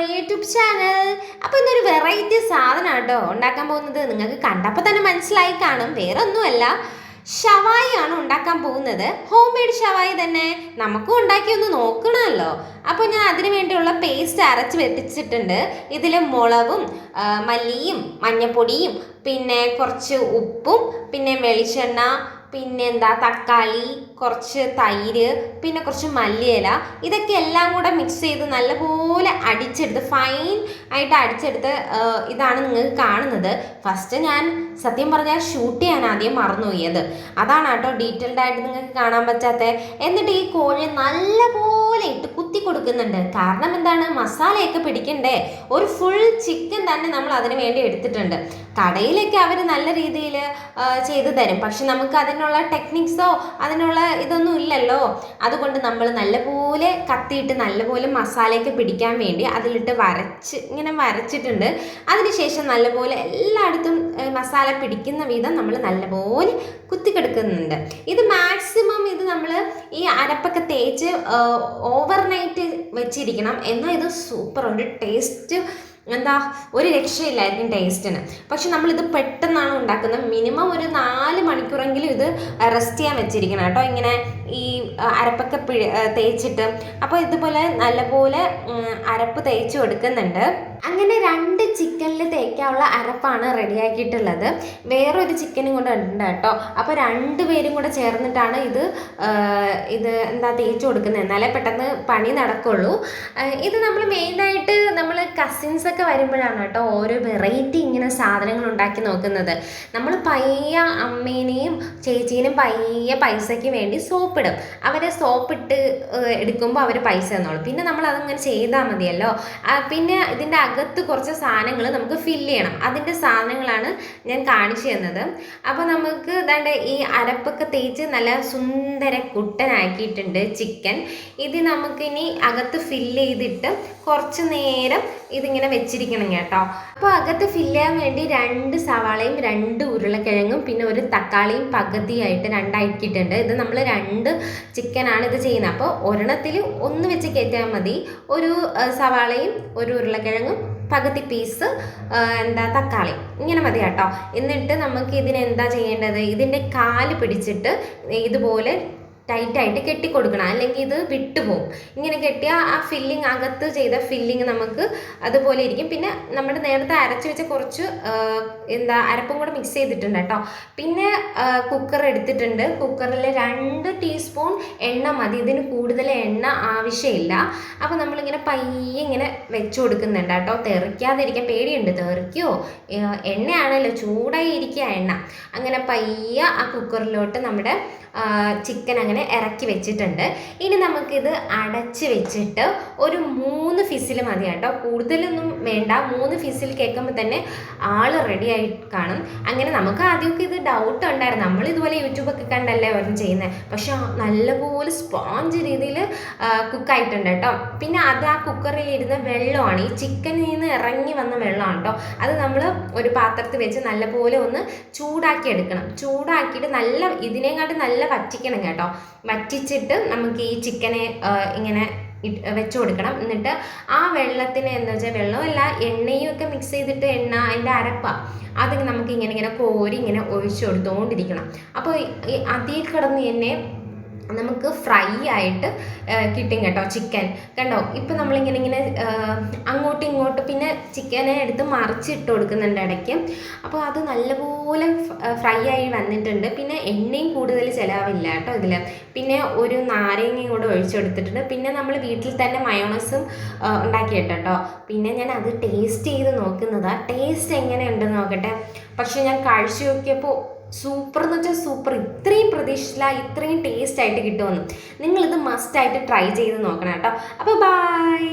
My YouTube channel. അപ്പോൾ ഇന്നൊരു variety സാധനം കേട്ടോ ഉണ്ടാക്കാൻ പോകുന്നത്. നിങ്ങൾക്ക് കണ്ടപ്പോൾ തന്നെ മനസ്സിലായി കാണും. വേറെ ഒന്നുമല്ല ഷവായി ആണ് ഉണ്ടാക്കാൻ പോകുന്നത്. ഹോം മെയ്ഡ് ഷവായി തന്നെ. നമുക്കും ഉണ്ടാക്കി ഒന്ന് നോക്കണമല്ലോ. അപ്പോൾ ഞാൻ അതിനു വേണ്ടിയുള്ള പേസ്റ്റ് അരച്ച് വെപ്പിച്ചിട്ടുണ്ട്. ഇതിൽ മുളകും മല്ലിയും മഞ്ഞപ്പൊടിയും പിന്നെ കുറച്ച് ഉപ്പും പിന്നെ വെളിച്ചെണ്ണ പിന്നെ എന്താ തക്കാളി കുറച്ച് തൈര് പിന്നെ കുറച്ച് മല്ലിയില. ഇതൊക്കെ എല്ലാം കൂടെ മിക്സ് ചെയ്ത് നല്ലപോലെ അടിച്ചെടുത്ത് ഫൈൻ ആയിട്ട് അടിച്ചെടുത്ത് ഇതാണ് നിങ്ങൾക്ക് കാണുന്നത്. ഫസ്റ്റ് ഞാൻ സത്യം പറഞ്ഞാൽ ഷൂട്ട് ചെയ്യാൻ ആദ്യം മറന്നുപോയത്. അതാണ് കേട്ടോ ഡീറ്റെയിൽഡ് ആയിട്ട് നിങ്ങൾക്ക് കാണാൻ പറ്റാത്ത. എന്നിട്ട് ഈ കോഴി നല്ലപോലെ ഇട്ട് കുത്തി കൊടുക്കുന്നുണ്ട്. കാരണം എന്താണ്? മസാലയൊക്കെ പിടിക്കണ്ടേ? ഒരു ഫുൾ ചിക്കൻ തന്നെ നമ്മൾ അതിന് വേണ്ടി എടുത്തിട്ടുണ്ട്. കടയിലൊക്കെ അവർ നല്ല രീതിയിൽ ചെയ്തു തരും. പക്ഷെ നമുക്ക് അതിനുള്ള ടെക്നിക്സോ അതിനുള്ള ഇതൊന്നും ഇല്ലല്ലോ. അതുകൊണ്ട് നമ്മൾ നല്ലപോലെ കത്തിയിട്ട് നല്ലപോലെ മസാലയൊക്കെ പിടിക്കാൻ വേണ്ടി അതിലിട്ട് വരച്ച് ഇങ്ങനെ വരച്ചിട്ടുണ്ട്. അതിനുശേഷം നല്ലപോലെ എല്ലായിടത്തും മസാല പിടിക്കുന്ന വിധം നമ്മൾ നല്ലപോലെ കുത്തിക്കെടുക്കുന്നുണ്ട്. ഇത് മാക്സിമം ഇത് നമ്മൾ ഈ അരപ്പൊക്കെ തേച്ച് ഓവർനൈറ്റ് വെച്ചിരിക്കണം. എന്നാൽ ഇത് സൂപ്പർ ഒരു ടേസ്റ്റ് എന്താ ഒരു രക്ഷയില്ലായിരിക്കും ടേസ്റ്റിന് പക്ഷെ നമ്മളിത് പെട്ടെന്നാണ് ഉണ്ടാക്കുന്നത്. മിനിമം ഒരു നാല് മണിക്കൂറെങ്കിലും ഇത് റെസ്റ്റ് ചെയ്യാൻ വെച്ചിരിക്കണം കേട്ടോ. ഇങ്ങനെ ഈ അരപ്പൊക്കെ പിഴ തേച്ചിട്ട്. അപ്പോൾ ഇതുപോലെ നല്ലപോലെ അരപ്പ് തേച്ച് കൊടുക്കുന്നുണ്ട്. അങ്ങനെ രണ്ട് ചിക്കനിൽ തേക്കാനുള്ള അരപ്പാണ് റെഡിയാക്കിയിട്ടുള്ളത്. വേറൊരു ചിക്കനും കൂടെ ഉണ്ട് കേട്ടോ. അപ്പോൾ രണ്ട് പേരും കൂടെ ചേർന്നിട്ടാണ് ഇത് ഇത് എന്താ തേച്ച് കൊടുക്കുന്നത്. എന്നാലേ പെട്ടെന്ന് പണി നടക്കുള്ളൂ. ഇത് നമ്മൾ മെയിനായിട്ട് നമ്മൾ കസിൻസ് ഒക്കെ വരുമ്പോഴാണ് കേട്ടോ ഓരോ വെറൈറ്റി ഇങ്ങനെ സാധനങ്ങൾ ഉണ്ടാക്കി നോക്കുന്നത്. നമ്മൾ പയ്യ അമ്മേനെയും ചേച്ചീനും പയ്യ പൈസയ്ക്ക് വേണ്ടി സോപ്പിടും. അവരെ സോപ്പിട്ട് എടുക്കുമ്പോൾ അവർ പൈസ തന്നോളും. പിന്നെ നമ്മൾ അതങ്ങനെ ചെയ്താൽ മതിയല്ലോ പിന്നെ ഇതിന്റെ അകത്ത് കുറച്ച് സാധനങ്ങൾ നമുക്ക് ഫില്ല് ചെയ്യണം. അതിന്റെ സാധനങ്ങളാണ് ഞാൻ കാണിച്ചു തന്നത്. അപ്പോൾ നമുക്ക് ഇതാണ്ട് ഈ അരപ്പൊക്കെ തേച്ച് നല്ല സുന്ദര കുട്ടനാക്കിയിട്ടുണ്ട് ചിക്കൻ. ഇത് നമുക്കിനി അകത്ത് ഫില്ല് ചെയ്തിട്ട് കുറച്ച് നേരം ഇതിങ്ങനെ വെച്ചിരിക്കണം കേട്ടോ. അപ്പോൾ അകത്ത് ഫില്ല് ചെയ്യാൻ വേണ്ടി രണ്ട് സവാളയും രണ്ട് ഉരുളക്കിഴങ്ങും പിന്നെ ഒരു തക്കാളിയും പകുതിയായിട്ട് രണ്ടാക്കിയിട്ടുണ്ട്. ഇത് നമ്മൾ രണ്ട് ചിക്കനാണ് ഇത് ചെയ്യുന്നത്. അപ്പോൾ ഒരെണ്ണത്തിൽ ഒന്ന് വെച്ച് കയറ്റിയാൽ മതി. ഒരു സവാളയും ഒരു ഉരുളക്കിഴങ്ങും പകുതി പീസ് എന്താ തക്കാളി. ഇങ്ങനെ മതി കേട്ടോ. എന്നിട്ട് നമുക്ക് ഇതിനെന്താ ചെയ്യേണ്ടത്? ഇതിന്റെ കാൽ പിടിച്ചിട്ട് ഇതുപോലെ ടൈറ്റായിട്ട് കെട്ടിക്കൊടുക്കണം. അല്ലെങ്കിൽ ഇത് വിട്ടുപോകും. ഇങ്ങനെ കെട്ടിയ ആ ഫില്ലിങ് അകത്ത് ചെയ്ത ഫില്ലിങ് നമുക്ക് അതുപോലെ ഇരിക്കും. പിന്നെ നമ്മുടെ നേരത്തെ അരച്ച് വെച്ച കുറച്ച് എന്താ അരപ്പും കൂടെ മിക്സ് ചെയ്തിട്ടുണ്ട് കേട്ടോ. പിന്നെ കുക്കർ എടുത്തിട്ടുണ്ട്. കുക്കറിൽ രണ്ട് ടീസ്പൂൺ എണ്ണ മതി. ഇതിന് കൂടുതൽ എണ്ണ ആവശ്യമില്ല. അപ്പോൾ നമ്മളിങ്ങനെ പയ്യെ ഇങ്ങനെ വെച്ച് കൊടുക്കുന്നുണ്ട് കേട്ടോ. തെറിക്കാതിരിക്കാൻ പേടിയുണ്ട്. തെറിക്കോ? എണ്ണയാണല്ലോ. ചൂടായി ഇരിക്കുക എണ്ണ. അങ്ങനെ പയ്യ ആ കുക്കറിലോട്ട് നമ്മുടെ ചിക്കൻ അങ്ങനെ ഇറക്കി വെച്ചിട്ടുണ്ട്. ഇനി നമുക്കിത് അടച്ച് വെച്ചിട്ട് ഒരു മൂന്ന് ഫിസിൽ മതി കേട്ടോ. കൂടുതലൊന്നും വേണ്ട. മൂന്ന് ഫിസിൽ കേൾക്കുമ്പോൾ തന്നെ ആൾ റെഡി ആയി കാണും. അങ്ങനെ നമുക്ക് ആദ്യമൊക്കെ ഇത് ഡൗട്ട് ഉണ്ടായിരുന്നു. നമ്മൾ ഇതുപോലെ യൂട്യൂബൊക്കെ കണ്ടല്ലേ അവരും ചെയ്യുന്നത് പക്ഷെ നല്ലപോലെ സ്പോഞ്ച് രീതിയിൽ കുക്കായിട്ടുണ്ട് കേട്ടോ. പിന്നെ അത് ആ കുക്കറിൽ ഇരുന്ന വെള്ളമാണ്. ഈ ചിക്കനിൽ നിന്ന് ഇറങ്ങി വന്ന വെള്ളമാണ് കേട്ടോ. അത് നമ്മൾ ഒരു പാത്രത്തിൽ വെച്ച് നല്ലപോലെ ഒന്ന് ചൂടാക്കി എടുക്കണം. ചൂടാക്കിയിട്ട് നല്ല ഇതിനെക്കാട്ടും നല്ല വറ്റിക്കണം കേട്ടോ. വറ്റിച്ചിട്ട് നമുക്ക് ഈ ചിക്കനെ ഇങ്ങനെ വെച്ച് കൊടുക്കണം. എന്നിട്ട് ആ വെള്ളത്തിന് എന്താ വെച്ചാൽ വെള്ളമല്ല എണ്ണയും ഒക്കെ മിക്സ് ചെയ്തിട്ട് എണ്ണ അതിന്റെ അരപ്പ അത് നമുക്ക് ഇങ്ങനെ ഇങ്ങനെ കോരി ഇങ്ങനെ ഒഴിച്ചു കൊടുത്തുകൊണ്ടിരിക്കണം അപ്പോൾ അതിൽ കിടന്ന് തന്നെ നമുക്ക് ഫ്രൈ ആയിട്ട് കിട്ടും കേട്ടോ ചിക്കൻ കണ്ടോ? ഇപ്പം നമ്മളിങ്ങനെ ഇങ്ങനെ അങ്ങോട്ടും ഇങ്ങോട്ടും പിന്നെ ചിക്കനെ എടുത്ത് മറിച്ചിട്ട് കൊടുക്കുന്നുണ്ട് ഇടയ്ക്ക്. അപ്പോൾ അത് നല്ലപോലെ ഫ്രൈ ആയി വന്നിട്ടുണ്ട്. പിന്നെ എണ്ണയും കൂടുതൽ ചിലവില്ല കേട്ടോ ഇതിൽ പിന്നെ ഒരു നാരങ്ങയും കൂടെ ഒഴിച്ചെടുത്തിട്ടുണ്ട് പിന്നെ നമ്മൾ വീട്ടിൽ തന്നെ മയോണസും ഉണ്ടാക്കിയിട്ടോ പിന്നെ ഞാൻ അത് ടേസ്റ്റ് ചെയ്ത് നോക്കുന്നതാണ് ടേസ്റ്റ് എങ്ങനെയുണ്ടെന്ന് നോക്കട്ടെ. പക്ഷേ ഞാൻ കഴിച്ചു നോക്കിയപ്പോൾ സൂപ്പർ എന്ന് വെച്ചാൽ സൂപ്പർ ഇത്രയും പ്രതീക്ഷിച്ചില്ല ഇത്രയും ടേസ്റ്റ് ആയിട്ട് കിട്ടുമെന്ന്. നിങ്ങളിത് മസ്റ്റായിട്ട് ട്രൈ ചെയ്ത് നോക്കണം കേട്ടോ. അപ്പോൾ ബൈ